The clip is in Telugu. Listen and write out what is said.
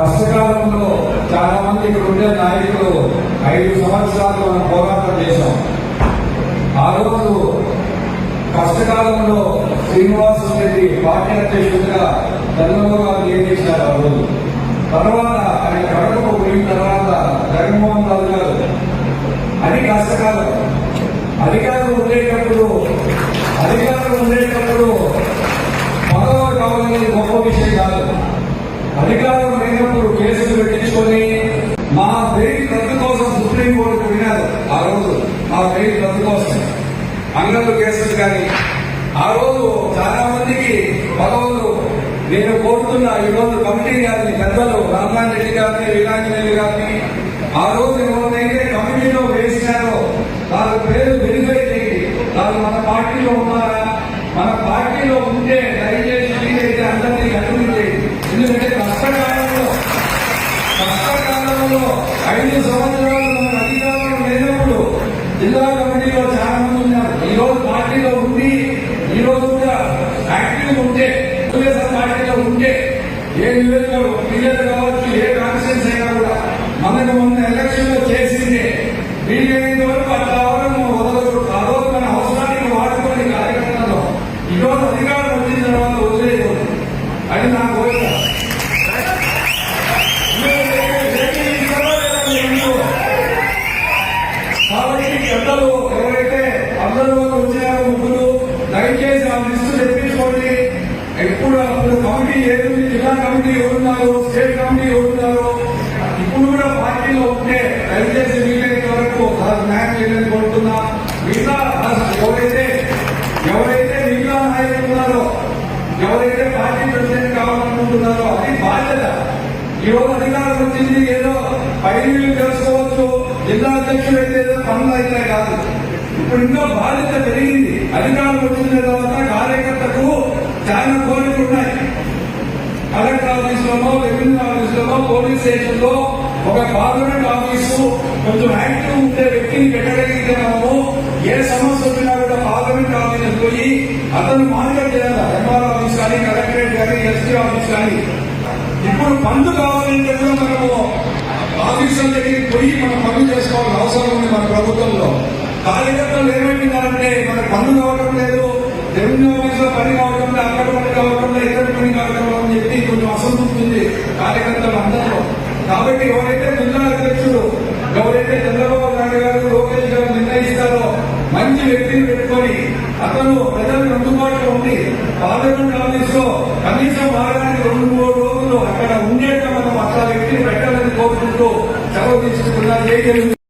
కష్టకాలంలో చాలా మంది ఇక్కడ ఉండే నాయకులు ఐదు సంవత్సరాలు మనం పోరాటం చేశాం. ఆ రోజు కష్టకాలంలో శ్రీనివాస రెడ్డి పార్టీ అధ్యక్షుడిగా చంద్రబాబు గారు నియమించారు ఆ రోజు. తర్వాత ఆయన కడపకు పోయిన తర్వాత జగన్మోహన్ రావు గారు. అది కష్టకాలం. అధికారులు ఉండేటప్పుడు అధికారులు ఉండేటప్పుడు పదవులు కావాలనేది గొప్ప విషయం కాదు. అధికారులు మా పేరు రద్దు అంగళ్ళు కేసులు కానీ. ఆ రోజు చాలా మందికి పదవులు నేను కోరుతున్నా ఈ రోజు కమిటీ గారిని పెద్దలు రామనాథ్ రెడ్డి గారిని వీరాంజనేయులు గారిని ఆ రోజు ఎవరైతే కమిటీలో వేసినారో వాళ్ళ పేరు వెరిఫై చేయండి వాళ్ళు మన పార్టీలో ఉన్నారా? మన పార్టీలో ఉంటే దయచేసి అయితే అందరినీ కంటిన్యూ చేయండి ఎందుకంటే కష్టకాలంలో కష్టకాలంలో ఐదు సంవత్సరాలు జిల్లా కమిటీలో చాలా మంది ఉన్నారు. ఈ రోజు పార్టీలో ఉండి ఈ రోజు కూడా యాక్టివ్ ఉంటే పార్టీలో ఉంటే ఏ నివేదిక క్లియర్ కావచ్చు ఏ కాన్స్టిట్యూన్స్ అయినా కూడా మనకు మొన్న ఎలక్షన్లో చేసింది వీలైనంత వరకు అట్లా అవడం వదలదు ఆ రోజు మన అవసరానికి వాడుకొని కార్యక్రమంలో ఈ రోజు అధికారం వచ్చిన తర్వాత వదిలేదు అది నా కోరిక కాబట్టి పెద్దలు ఎవరైతే అందరూ వచ్చారో ముగ్గురు దయచేసి ఆ లిస్టు తెప్పించుకోండి. ఎప్పుడు అప్పుడు కమిటీ ఏది జిల్లా కమిటీ ఎవరున్నారు స్టేట్ కమిటీ ఎవరున్నారు ఇప్పుడు కూడా పార్టీలో ఉంటే దయచేసి వీలైనంత వరకు న్యాయం చేయాలని కోరుతున్నా. మిగతా ఎవరైతే ఎవరైతే మిగతా నాయకులు ఉన్నారో ఎవరైతే పార్టీ ప్రెసిడెంట్ కావాలనుకుంటున్నారో అది బాధ్యత. ఈ రోజు అధికారం వచ్చింది ఏదో పైనీళ్ళు తెలుసుకోవచ్చు జిల్లా అధ్యక్షుడు అయితే ఏదో పనులు అయితే కాదు. ఇప్పుడు ఇంకా బాధ్యత పెరిగింది. అధికారం వచ్చిన తర్వాత కార్యకర్తకు చాలా కోరికలు ఉన్నాయి. కలెక్టర్ ఆఫీసులలో రెవెన్యూ ఆఫీసులలో పోలీస్ స్టేషన్లో ఒక గవర్నమెంట్ ఆఫీసు కొంచెం యాక్టివ్ ఉండే వ్యక్తిని పెట్టగలిగితే మనము ఏ సమస్య వచ్చినా కూడా పార్లమెంట్ ఆఫీస్ పోయి అతను మానిటర్ చేయాలి? ఎంఆర్ ఆఫీస్ కానీ కలెక్టరేట్ కానీ ఎస్పీ ఆఫీస్ కానీ. ఇప్పుడు పండు కావాలంటే కూడా మనము ఆఫీసర్ దగ్గరికి పోయి మనం పనులు చేసుకోవాల్సిన అవసరం ఉంది మన ప్రభుత్వంలో. కార్యకర్తలు ఏమైపోయినారంటే మనకు పనులు కావడం లేదు రెవెన్యూ ఆఫీస్లో పని కావడం లేదు అక్కడ పని కావడం లేదు ఇక్కడ పని కావడం అని చెప్పి కొంచెం అసంతృప్తి ఉంది కార్యకర్తలు అందరూ. కాబట్టి ఎవరైతే జిల్లా అధ్యక్షుడు ఎవరైతే చంద్రబాబు నాయుడు గారు లోకేష్ గారు నిర్ణయిస్తారో మంచి వ్యక్తిని పెట్టుకొని అతను ప్రజలకు అందుబాటులో ఉండి పార్లమెంట్ ఆఫీస్లో కనీసం వారానికి రెండు మూడు రోజులు అక్కడ ఉండేట మనం అట్లా వ్యక్తిని పెట్టాలని కోరుకుంటూ సెలవు తీసుకుంటున్నా చేయగలిగింది